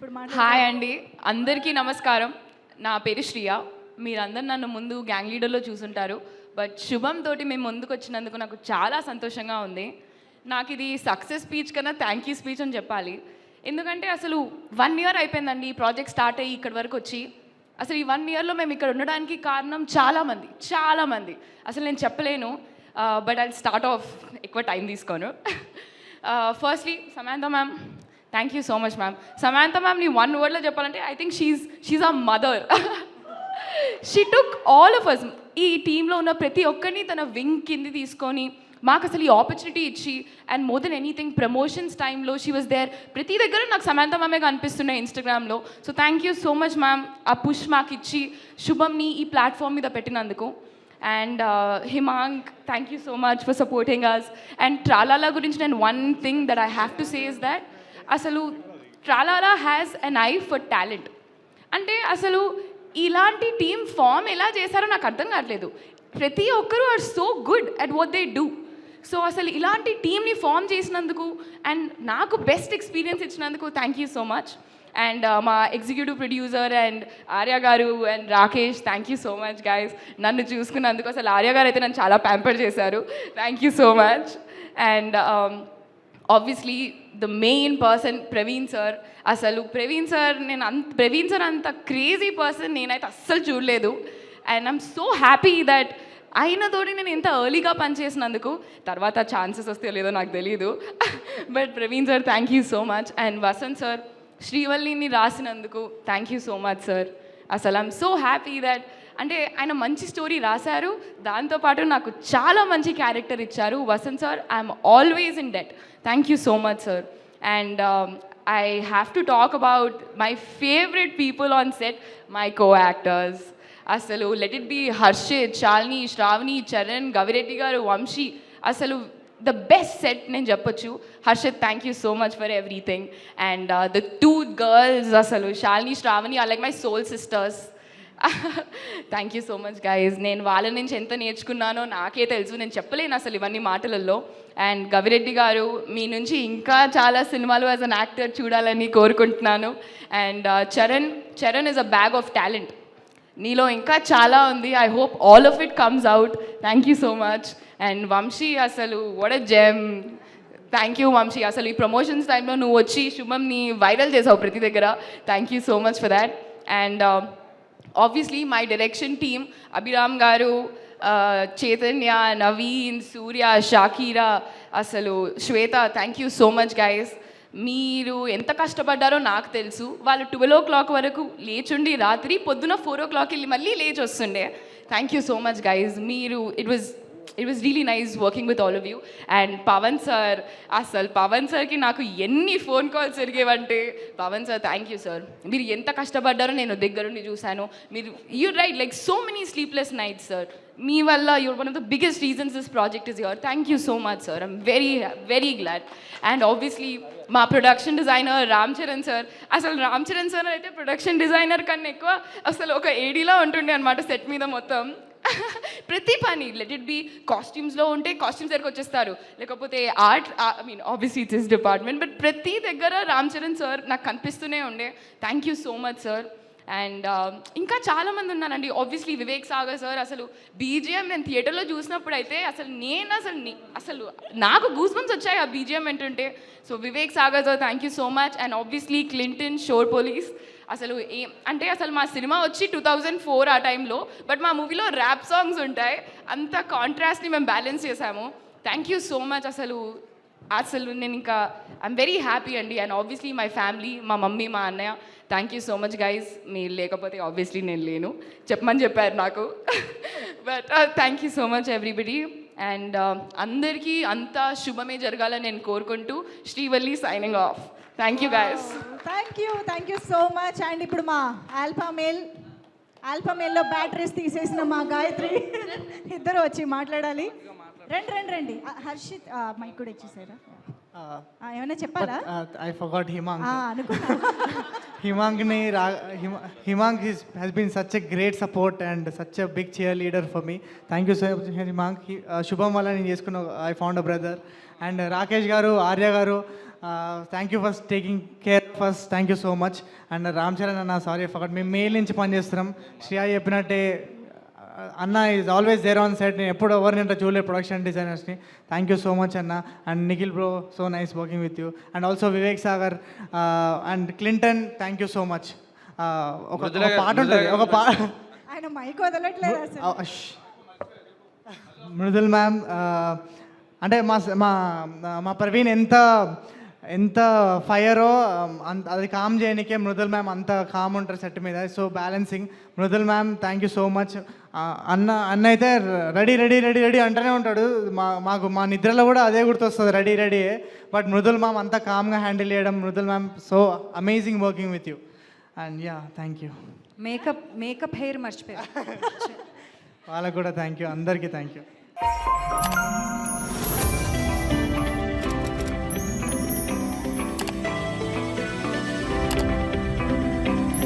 ఇప్పుడు హాయ్ అండి. అందరికీ నమస్కారం. నా పేరు శ్రియ. మీరందరు నన్ను ముందు గ్యాంగ్ లీడర్లో చూసుంటారు. బట్ శుభం తోటి మేము ముందుకు వచ్చినందుకు నాకు చాలా సంతోషంగా ఉంది. నాకు ఇది సక్సెస్ స్పీచ్ కన్నా థ్యాంక్ యూ స్పీచ్ అని చెప్పాలి. ఎందుకంటే అసలు వన్ ఇయర్ అయిపోయిందండి ఈ ప్రాజెక్ట్ స్టార్ట్ అయ్యి ఇక్కడి వరకు వచ్చి. అసలు ఈ వన్ ఇయర్లో మేము ఇక్కడ ఉండడానికి కారణం చాలామంది చాలామంది అసలు నేను చెప్పలేను. బట్ ఐ స్టార్ట్ ఆఫ్ ఎక్కువ టైం తీసుకోను. Firstly Samantha ma'am thank you so much ma'am Samantha ma'am నీ వన్ వర్డ్లో చెప్పాలంటే I think she's she's a mother she took all of us ఈ టీంలో ఉన్న ప్రతి ఒక్కరిని తన వింగ్ కింది తీసుకొని మాకు అసలు ఈ ఆపర్చునిటీ ఇచ్చి and more than anything promotions టైంలో షీ వాజ్ దేర్ ప్రతి దగ్గర నాకు సమాంత మ్యామే కనిపిస్తున్నాయి ఇన్స్టాగ్రామ్లో so thank you so much ma'am ఆ పుష్ మాకు ఇచ్చి శుభంని ఈ ప్లాట్ఫామ్ మీద పెట్టినందుకు. And Himang thank you so much for supporting us and Tralala గురించి నేను one thing that I have to say is that అసలు Tralala has an eye for talent అంటే అసలు ఇలాంటి టీం ఫామ్ ఎలా చేశారో నాకు అర్థం కావట్లేదు. ప్రతి ఒక్కరూ are so good at what they do so అసలు ఇలాంటి టీంని ఫామ్ చేసినందుకు అండ్ నాకు బెస్ట్ ఎక్స్పీరియన్స్ ఇచ్చినందుకు thank you so much and మా executive producer and Arya garu and Rakesh thank you so much guys నన్ను చూసుకున్నందుకు అసలు ఆర్య గారు అయితే నన్ను చాలా ప్యాంపర్ చేశారు. Thank you so much and obviously the main person Praveen sir అసలు ప్రవీణ్ సార్ నేను అంత ప్రవీణ్ సార్ అంత క్రేజీ పర్సన్ నేనైతే అస్సలు చూడలేదు. And I'm so happy that అయినతోటి నేను ఇంత ఎర్లీగా పనిచేసినందుకు తర్వాత ఛాన్సెస్ వస్తే లేదో నాకు తెలియదు but Praveen sir thank you so much and Vasanth sir శ్రీవల్లిని రాసినందుకు thank you so much sir అసలు ఐమ్ సో హ్యాపీ దట్ అంటే ఆయన మంచి స్టోరీ రాశారు. దాంతోపాటు నాకు చాలా మంచి క్యారెక్టర్ ఇచ్చారు. Vasanth sir I'm always in debt thank you so much sir and I have to talk about my favourite people on set my co actors అసలు let it be Harshith Shalini Shravani Charan Gavireddy garu Vamshi అసలు the best set నేను చెప్పొచ్చు. Harshith thank you so much for everything and the two girls అసలు Shalini Shravani are like my soul sisters thank you so much guys నేను వాళ్ళ నుంచి ఎంత నేర్చుకున్నానో నాకే తెలుసు. నేను చెప్పలేను అసలు ఇవన్నీ మాటలలో అండ్ గవిరెడ్డి గారు మీ నుంచి ఇంకా చాలా సినిమాలు యాజ్ అన్ యాక్టర్ చూడాలని కోరుకుంటున్నాను. And uh, Charan Charan is a bag of talent నీలో ఇంకా చాలా ఉంది. I hope all of it comes out thank you so much and Vamshi అసలు what a gem thank you Vamshi. అసలు ఈ promotions టైంలో నువ్వు వచ్చి శుభంని వైరల్ చేసావు ప్రతి దగ్గర. Thank you so much for that and obviously my direction team Abhiram garu Chaitanya Naveen Surya Shakira అసలు Shweta thank you so much guys మీరు ఎంత కష్టపడ్డారో నాకు తెలుసు. వాళ్ళు ట్వెల్వ్ ఓ క్లాక్ వరకు లేచుండి రాత్రి పొద్దున ఫోర్ ఓ క్లాక్ వెళ్ళి మళ్ళీ లేచి వస్తుండే thank you so much guys మీరు it was it was really nice working with all of you and Pawan sir అసలు పవన్ సార్కి నాకు ఎన్ని phone calls జరిగేవంటే Pawan sir thank you sir మీరు ఎంత కష్టపడ్డారో నేను దగ్గరుండి చూశాను. మీరు you right like so many sleepless nights sir మీ వల్ల you're one of the biggest reasons this project is yours thank you so much sir I'm very very glad and obviously మా production designer Ram Charan sir అసలు Ram Charan sir అయితే production designer కన్నా ఎక్కువ అసలు ఒక ఏడీలా ఉంటుండే అనమాట సెట్ మీద మొత్తం. ప్రతి పని లెట్ ఇట్ బి కాస్ట్యూమ్స్లో ఉంటే కాస్ట్యూమ్స్ దగ్గరకు వచ్చేస్తారు. లేకపోతే art I mean obviously it's is department but ప్రతి దగ్గర రామ్ చరణ్ సార్ నాకు కనిపిస్తూనే ఉండే. Thank you so much sir and um, ఇంకా చాలామంది ఉన్నారండి. ఆబ్వియస్లీ వివేక్ సాగర్ సార్ అసలు బీజిఎం నేను థియేటర్లో చూసినప్పుడు అయితే అసలు నేను అసలు అసలు నాకు గూస్ బంప్స్ వచ్చాయి ఆ బీజిఎం ఏంటంటే so Vivek Sagar sir thank you so much and obviously Clinton షోర్ పోలీస్ అసలు ఏం అంటే అసలు మా సినిమా వచ్చి టూ థౌజండ్ ఫోర్ ఆ టైంలో బట్ మా మూవీలో ర్యాప్ సాంగ్స్ ఉంటాయి. అంత కాంట్రాస్ట్ని మేము బ్యాలెన్స్ చేసాము. థ్యాంక్ యూ సో మచ్ అసలు అసలు నేను ఇంకా ఐఎమ్ వెరీ హ్యాపీ అండి. అండ్ ఆబ్వియస్లీ మై ఫ్యామిలీ మా మమ్మీ మా అన్నయ్య thank you so much guys మీరు లేకపోతే ఆబ్వియస్లీ నేను లేను. చెప్పమని చెప్పారు నాకు. But thank you so much everybody and అందరికీ అంతా శుభమే జరగాలని నేను కోరుకుంటూ Srivalli signing off thank you guys thank you thank you so much and ఇప్పుడు మా ఆల్ఫా మేల్ ఆల్ఫా మేల్లో బ్యాటరీస్ తీసేసిన మా గాయత్రి. ఇద్దరు వచ్చి మాట్లాడాలి. రండి రండి రండి. హర్షిత్ మైక్ కూడా ఇచ్చేసారా? ఏమైనా చెప్పాలా? ఐ ఫర్గాట్ హిమాంగ్ హిమాంగ్ని రా Himang his has been such a great support and such a big chair leader for me thank you so Himang He- uh, Shubham వల్ల నేను చేసుకున్న I found a brother and Rakesh garu Arya garu thank you first taking care first thank you so much and Ram Charan అన్న sorry ఫకట్ మేము mail నుంచి పనిచేస్తున్నాం శ్రియా చెప్పినట్టే అన్న is always there on set నేను ఎప్పుడు ఎవరిని చూడలేదు ప్రొడక్షన్ డిజైనర్స్ని థ్యాంక్ యూ సో మచ్ అన్న. And Nikhil bro so nice working with you and also Vivek Sagar and Clinton thank you so much ఒక పాట ఉంటుంది. ఒక పా ఆయన మైక్ వదలట్లేదు అసలు. ఆ, అష్. మృదుల్ మ్యామ్ ఆ, అంటే మా మా మా ప్రవీణ్ ఎంత ఎంత ఫైరో అంత అది కామ్ చేయడానికే మృదుల్ మ్యామ్ అంత కామ్ ఉంటారు సెట్ మీద. So balancing Mridul ma'am thank you so much అన్న అన్న అయితే రెడీ రెడీ రెడీ రెడీ అంటూనే ఉంటాడు. మా మాకు మా నిద్రలో కూడా అదే గుర్తొస్తుంది ready ready but Mridul ma'am అంతా కామ్గా హ్యాండిల్ చేయడం Mridul ma'am so amazing working with you and yeah thank you makeup makeup hair మర్చిపోయారు వాళ్ళకు కూడా థ్యాంక్ యూ అందరికీ థ్యాంక్ యూ